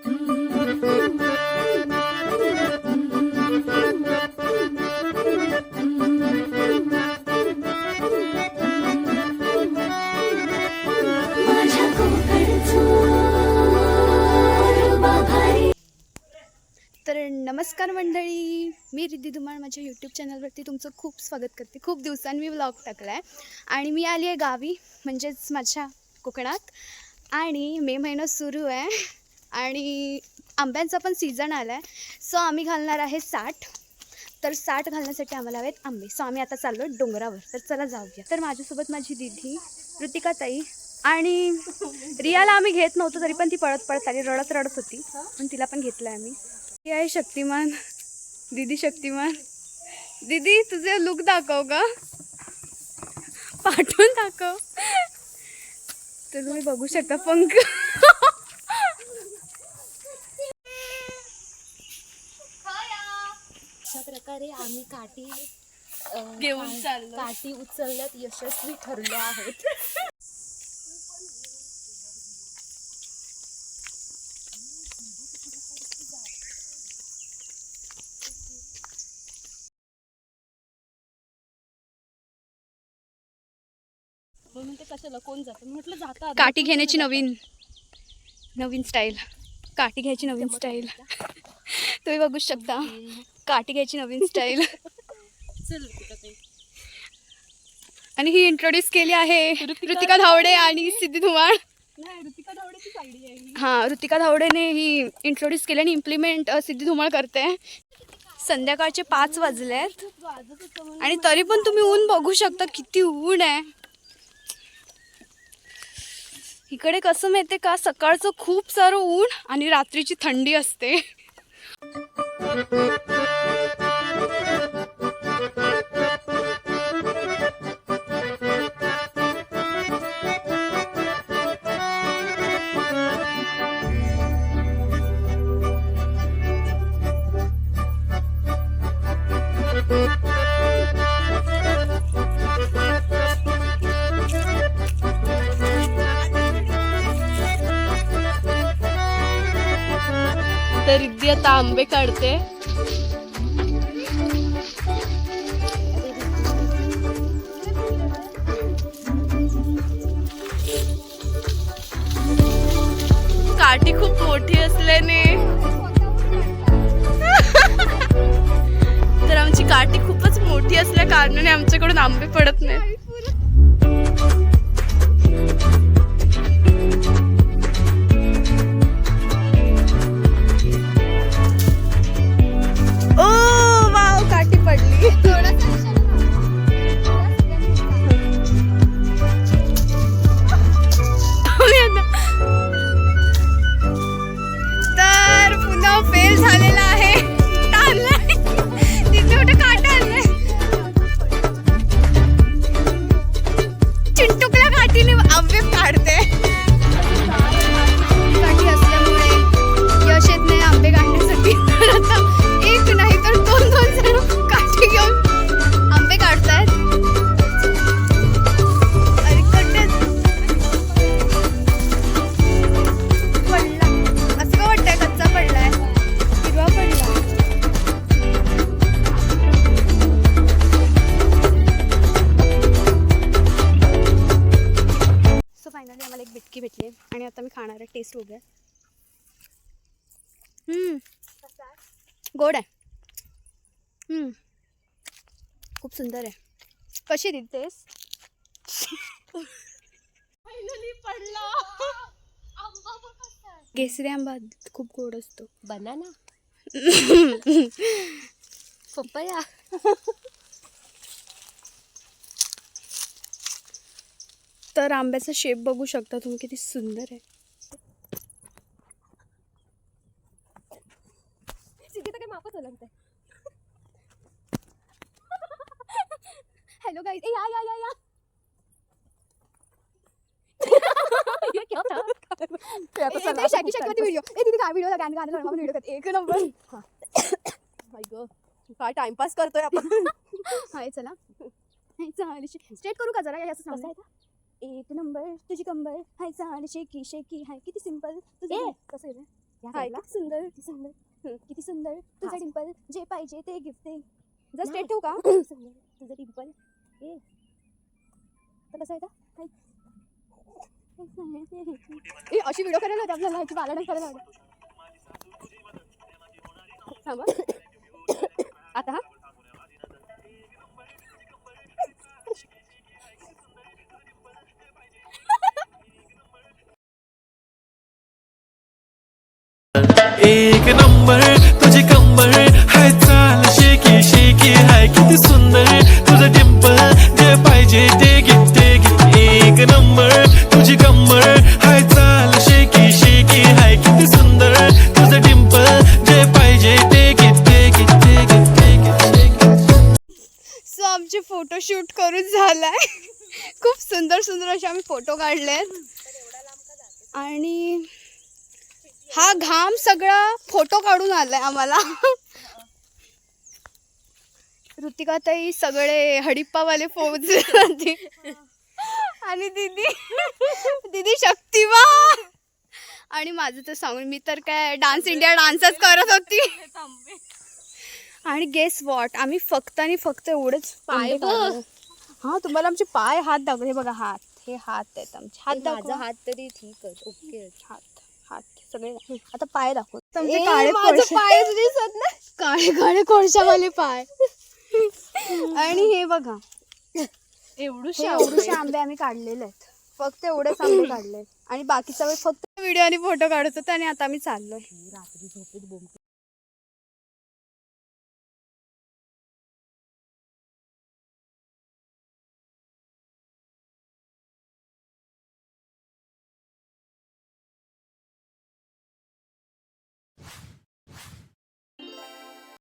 तर नमस्कार मंडळी मी रिद्धी धुमाळ माझ्या यूट्यूब चॅनलवरती तुमचं खूप स्वागत करते. खूप दिवसांनी मी व्लॉग टाकला आहे आणि मी आली आहे गावी म्हणजेच माझ्या कोकणात. आणि मे महिना सुरू आहे. आणि आंब्यांचा पण सीझन आला आहे सो आम्ही घालणार आहे साठ. तर साठ घालण्यासाठी आम्हाला हवेत आंबे. सो आम्ही आता चाललो डोंगरावर. तर चला जाऊया. तर माझ्यासोबत माझी दिदी ऋतिका ताई आणि रियाला आम्ही घेत नव्हतो तरी पण ती पळत पळत आली. रडत रडत होती. पण तिला पण घेतलं आहे आम्ही. ही आहे शक्तिमान. दीदी शक्तिमान. दीदी तुझे लुक दाखव का पाठवून दाखव. तर तुम्ही बघू शकता पंख अशा प्रकारे आम्ही काठी अ, घेऊन का- चाललो. काठी उचलण्यात यशस्वी ठरलो आहोत. म्हणते कशाला कोण जातं? म्हटलं जाता काठी घेण्याची नवीन नवीन स्टाईल काठी घ्यायची नवीन स्टाईल तुम्ही बघू. शकता. काठी घ्यायची नवीन स्टाईल चल कुठं आणि ही इंट्रोड्यूस केली आहे ऋतिका धावडे आणि सिद्धी धुमाळ. ऋतिका आहे ही. ऋतिका धावडेने ही इंट्रोड्यूस केली आणि इम्प्लिमेंट सिद्धी धुमाळ करते. संध्याकाळचे पाच वाजले आहेत आणि तरी पण तुम्ही ऊन बघू शकता किती ऊन आहे. इकडे कसं माहितीये का सकाळचं खूप सारं ऊन आणि रात्रीची थंडी असते. तर आता आंबे काढते. काठी खूप मोठी असल्याने. तर आमची काठी खूपच मोठी असल्या कारणाने आमच्याकडून आंबे पडत नाही आहे टेस्ट बघूया हम्म. गोड आहे. हम्म. खूप सुंदर आहे. कशी आहे. केसरी आंबा खूप गोड असतो. Banana papaya. तर आंब्याचा शेप बघू शकता तुम्ही किती सुंदर आहे सिद्धी तर काय मापच लागतंय हॅलो गाईज ए या या या या शाकी व्हिडिओ ए तिथे काय व्हिडिओ गाणं गाणं गाणं व्हिडिओ करते एक नंबर माय ग काय टाइमपास करतोय आपण हाय चला स्ट्रेट करू का जरा असं कसं सांगू आहे एक नंबर तुझी कंबर हाय चाल शेकी शेकी हाय किती सिंपल तुझं. कसं आहे सुंदर सुंदर किती सुंदर तुझं डिंपल जे पाहिजे ते गिफ्ट दे जर स्ट्रेट ठेवू का सुंदर तुझं डिंपल ए तर कसं आहे का ए अशी व्हिडिओ करायला होती आपल्याला ह्याची बाला करायला होता थांबा आता हा. एक नंबर तुझी कंबर हाय चाल शेकी शेकी हाय किती सुंदर. पाहिजे ते घे ते घे एक नंबर. तुझी कंबर हाय चाल शेकी शेकी हाय किती सुंदर. तुझं टिम्पल जे पाहिजे ते घे ते घे ते घे ते घे सो आमचे फोटोशूट करून झालाय. खूप सुंदर सुंदर असे आम्ही फोटो काढलेत. आणि हा घाम सगळा फोटो काढून आलाय आम्हाला. ऋतिका ताई सगळे हडिप्पावाले पोहोचले आणि दीदी दीदी शक्तिमान. आणि माझं तर सांगून मी तर काय डान्स इंडिया डान्सच करत होती. आणि गेस वॉट आम्ही फक्त आणि फक्त एवढेच पाय. हा तुम्हाला आमचे पाय हात दाखव हे बघा हात. हे हात आहेत आमचे. हात माझा दाखवा. हात तरी ठीकच ओके हात हात. सगळे. आता पाय दाखव तुमचे काळे पायच दिसत नाही. काळे काळे कोळशावाले पाय. आणि हे बघा. एवढूशे एवढेशे आंबे आम्ही काढलेले आहेत. फक्त एवढेच आंबे काढले आणि बाकीचा वेळ फक्त व्हिडिओ आणि फोटो काढत होतो आणि आता आम्ही चाललोय. रात्री झोपेत बोंब